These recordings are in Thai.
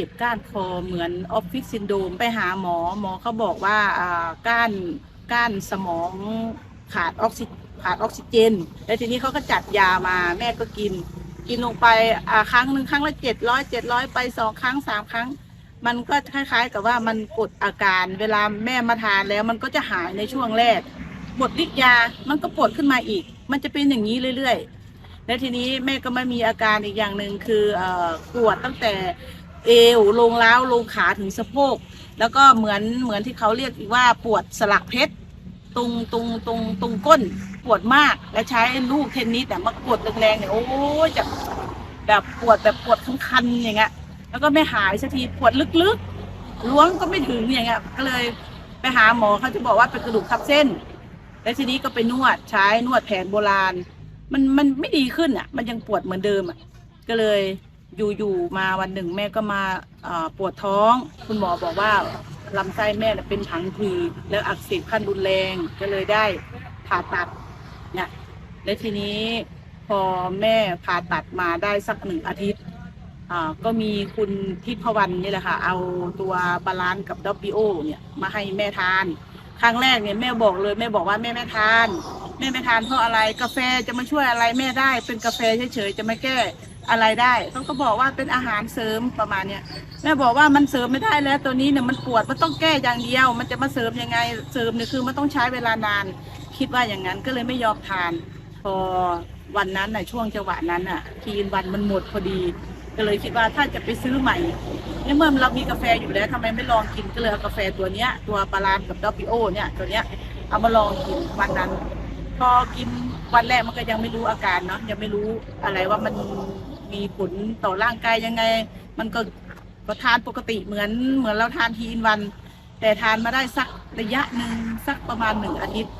จ็บก้านคอเหมือนออฟฟิศซินโดมไปหาหมอหมอเขาบอกว่าก้านก้านสมองขาดออกซิขาดออกซิเจน แล้วทีนี้เขาก็จัดยามาแม่ก็กิน กินลงไปครั้งหนึ่งครั้งละเจ็ดร้อยเจ็ดร้อยไปสองครั้งสามครั้ง มันก็คล้าย ๆ กับว่ามันกดอาการ เวลาแม่มาทานแล้วมันก็จะหายในช่วงแรกหมดฤทธิ์ยามันก็ปวดขึ้นมาอีก มันจะเป็นอย่างนี้เรื่อย ๆ แล้วทีนี้แม่ก็ไมามีอาการอีกอย่างหนึ่งคืออปวดตั้งแต่ เอวลงล้าวลงขาถึงสะโพก แล้วก็เหมือนเหมือนที่เขาเรียกอีกว่าปวดสลักเพชรตรงตรงตรงตรงก้นปวดมากและใช้ลูกเทนนิสแต่มากดแรงๆเนี่ยโอ้ยจะแบบปวดแบบปวดคันๆอย่างเงี้ยแล้วก็ไม่หายสักทีปวดลึกๆล้วงก็ไม่ถึงอย่างเงี้ยก็เลยไปหาหมอเขาจะบอกว่าเป็นกระดูกทับเส้น แล้วทีนี้ก็ไปนวดใช้นวดแผนโบราณ มันมันไม่ดีขึ้นอะ มันยังปวดเหมือนเดิมอะก็เลย อยู่ๆมาวันหนึ่งแม่ก็มาปวดท้อง คุณหมอบอกว่าลำไส้แม่เป็นผังผืดแล้วอักเสบขั้นรุนแรงก็เลยได้ผ่าตัดเนี่ยและทีนี้พอแม่ผ่าตัดมาได้สักหนึ่งอาทิตย์ก็มีคุณทิพวรรณนี่แหละค่ะ เอาตัวบาลานซ์กับดับบิโอเนี่ยมาให้แม่ทาน ครั้งแรกเนี่ยแม่บอกเลยแม่บอกว่าแม่ไม่ทาน แม่ไม่ทานเพราะอะไรกาแฟจะมาช่วยอะไรแม่ได้เป็นกาแฟเฉยๆจะไมาแก้ อะไรได้เขาก็บอกว่าเป็นอาหารเสริมประมาณเนี้ยแม่บอกว่ามันเสริมไม่ได้แล้วตัวนี้เนี่ยมันปวดมันต้องแก้อย่างเดียว มันจะมาเสริมยังไงเสริมเนี่ยคือมันต้องใช้เวลานาน คิดว่าอย่างนั้นก็เลยไม่ยอมทาน พอวันนั้นน่ะช่วงจังหวะนั้นน่ะทีนวันมันหมดพอดี ก็เลยคิดว่าถ้าจะไปซื้อใหม่ในเมื่อเรามีกาแฟอยู่แล้วทำไมไม่ลองกินก็เลยเอากาแฟตัวเนี้ยตัวปลาลานกับดอปปิโอเนี่ยตัวเนี้ยเอามาลองกินวันนั้น พอกินวันแรกมันก็ยังไม่รู้อาการเนาะยังไม่รู้อะไรว่ามันมีผลต่อร่างกายยังไง มันก็ก็ทานปกติเหมือนเหมือนเราทานทีอินวัน แต่ทานมาได้สักระยะหนึ่งสักประมาณหนึ่งอาทิตย์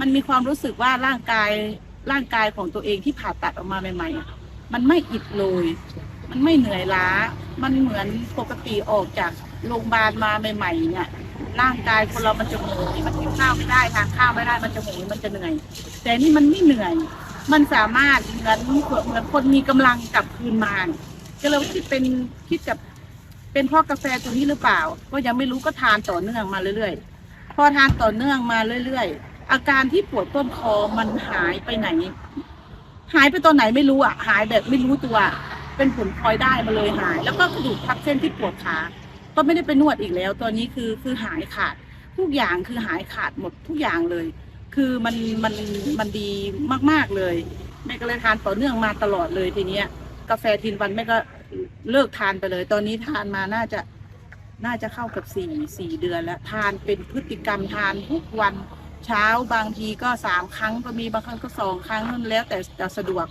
มันมีความรู้สึกว่าร่างกายร่างกายของตัวเองที่ผ่าตัดออกมาใหม่ๆ มันไม่อิดโรยมันไม่เหนื่อยล้า มันเหมือนปกติออกจากโรงพยาบาลมาใหม่ๆเนี่ย ร่างกายคนเรามันจะโหยมันกินข้าวไม่ได้ทานข้าวไม่ได้มันจะโหยมันจะเหนื่อย แต่นี่มันไม่เหนื่อย มันสามารถเหมือนเหมือนคนมีกำลังกลับคืนมาก็เลยคิดเป็นคิดกับเป็นเพราะกาแฟตัวนี้หรือเปล่า ก็ยังไม่รู้ก็ทานต่อเนื่องมาเรื่อยๆ พอทานต่อเนื่องมาเรื่อยๆ อาการที่ปวดต้นคอมันหายไปไหน หายไปตอนไหนไม่รู้อะ หายแบบไม่รู้ตัว เป็นผลพลอยได้มาเลยหาย แล้วก็กระดูกทับเส้นที่ปวดขา ก็ไม่ได้ไปนวดอีกแล้ว ตอนนี้คือคือหายขาด ทุกอย่างคือหายขาดหมดทุกอย่างเลย คือมันมันมันดีมากๆเลย แม่ก็เลยทานต่อเนื่องมาตลอดเลยทีเนี้ย กาแฟทินวันแม่ก็เลิกทานไปเลย ตอนนี้ทานมาน่าจะน่าจะเข้ากับสี่สี่เดือนแล้วทานเป็นพฤติกรรมทานทุกวันเช้าบางทีก็สามครั้งก็มีบางครั้งก็สองครั้งนั่นแล้วแต่จะสะดวก